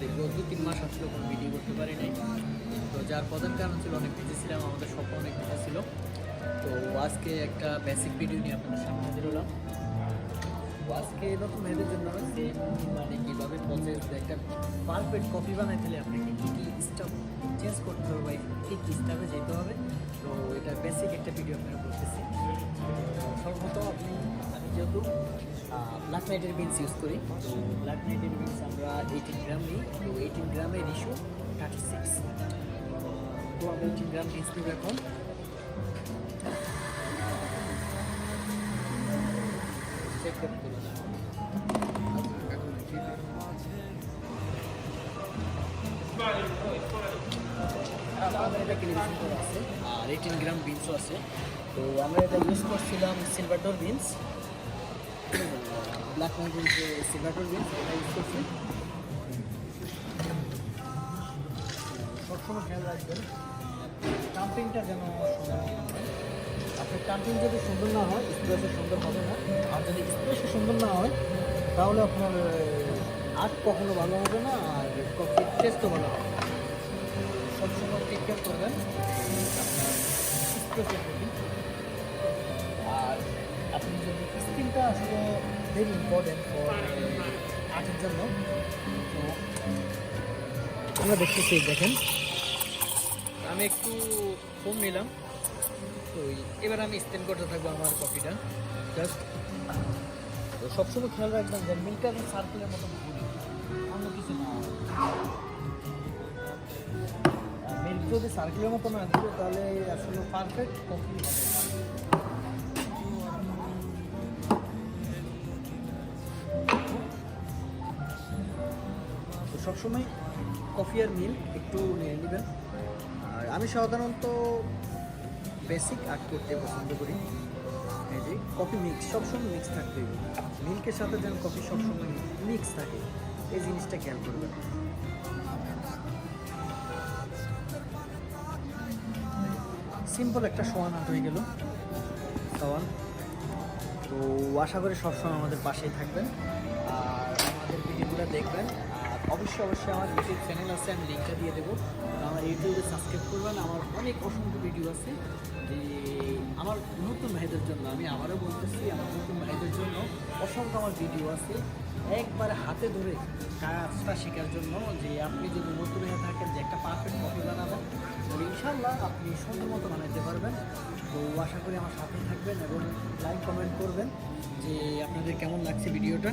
দীর্ঘ দু, তিন মাস আসলে কোনো ভিডিও করতে পারি নাই। তো যার প্রধান কারণ ছিল অনেক বিজি ছিলাম, আমাদের সব অনেক বিজি ছিল। তো আজকে একটা বেসিক ভিডিও নিয়ে আপনাদের সামনে হাজির হলাম। আজকে নতুন মেয়েদের জন্য হচ্ছে মানে কীভাবে প্রসেস একটা পারফেক্ট কপি বানাইতে হলে আপনাকে কী কী স্টাফ চেঞ্জ করতে হবে বা কী কী স্টাফে যেতে হবে? তো এটা বেসিক একটা ভিডিও আপনারা করতেছি। সর্বপ্রথম আপনি আমি যেহেতু ব্ল্যাক নাইটের বিনস ইউজ করি। ব্ল্যাক নাইটের বিনস আমরা এইটিন গ্রাম নিই, তো এইটিন গ্রামের ইস্যু থার্টি সিক্স তো আমরা এইটিন গ্রাম বিনস নিব এখন। করতে আমাদের আছে, আর এইটিন গ্রাম বিনসও আছে। তো আমরা এটা ইউজ করছিলাম সিলভারডোর বিনস ব্ল্যাক মাউন্টেন যে সিলভারডোর বিনস এটা ইউজ করছি সবসময় খেয়াল রাখবেন টাম্পিংটা যেন আপনার টাম্পিং যদি সুন্দর না হয় স্প্রেসে সুন্দর হবে না আর যদি স্প্রেসে সুন্দর না হয় তাহলে আপনার আর্ট কখনো ভালো হবে না আর কফির টেস্টও ভালো হবে। সবসময় টেক কেয়ার করবেন আপনার স্প্রেসের প্রতি আর আপনি যদি স্কিনটা আসলে ভেরি ইম্পর্টেন্ট আর্টের জন্য আমরা দেখতেছি দেখেন। আমি একটু ফোন নিলাম। তো এবার আমি স্টেন করতে থাকব আমার কফিটা। জাস্ট তো সবসময় খেয়াল রাখবেন যে মিল্কটা এবং সার্কেলের মতো অন্য কিছু না। মিল্ক যদি সার্কেলের মতো না দিবে তাহলে আসলে পারফেক্ট কফি হবে। সবসময় কফি আর মিল্ক একটু নিয়ে নেবেন। আর আমি সাধারণত বেসিক আর্ট করতে পছন্দ করি। যে কফি মিক্স, সবসময় মিক্স থাকতে হবে। মিল্কের সাথে যেন কফি সবসময় মিক্স থাকে, এই জিনিসটা খেয়াল করবেন। সিম্পল একটা সোয়ান হয়ে গেল, সোয়ান। তো আশা করি সবসময় আমাদের পাশেই থাকবেন। আর আমাদের ভিডিওগুলো দেখবেন। আর অবশ্যই অবশ্যই আমার ইউটিউব চ্যানেল আছে, আমি লিঙ্কটা দিয়ে দেবো। আমার ইউটিউবে সাবস্ক্রাইব করবেন। আমার অনেক অসংখ্য ভিডিও আছে। যে আমার নতুন ভাইদের জন্য, আমি আবারও বলতেছি, আমার নতুন ভাইদের জন্য অসংখ্য আমার ভিডিও আছে। একবারে হাতে ধরে কাজটা শেখার জন্য যে আপনি যদি নতুন হয়ে থাকেন, যে একটা পারফেক্ট কপি বানাবেন, তাহলে ইনশাল্লাহ আপনি সুন্দর মতো বানাইতে পারবেন। তো আশা করি আমার সাথে থাকবেন এবং লাইক কমেন্ট করবেন যে আপনাদের কেমন লাগছে ভিডিওটা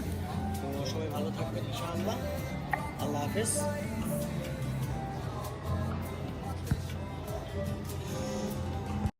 তো সবাই ভালো থাকবেন ইনশাআল্লাহ। আল্লাহ হাফেজ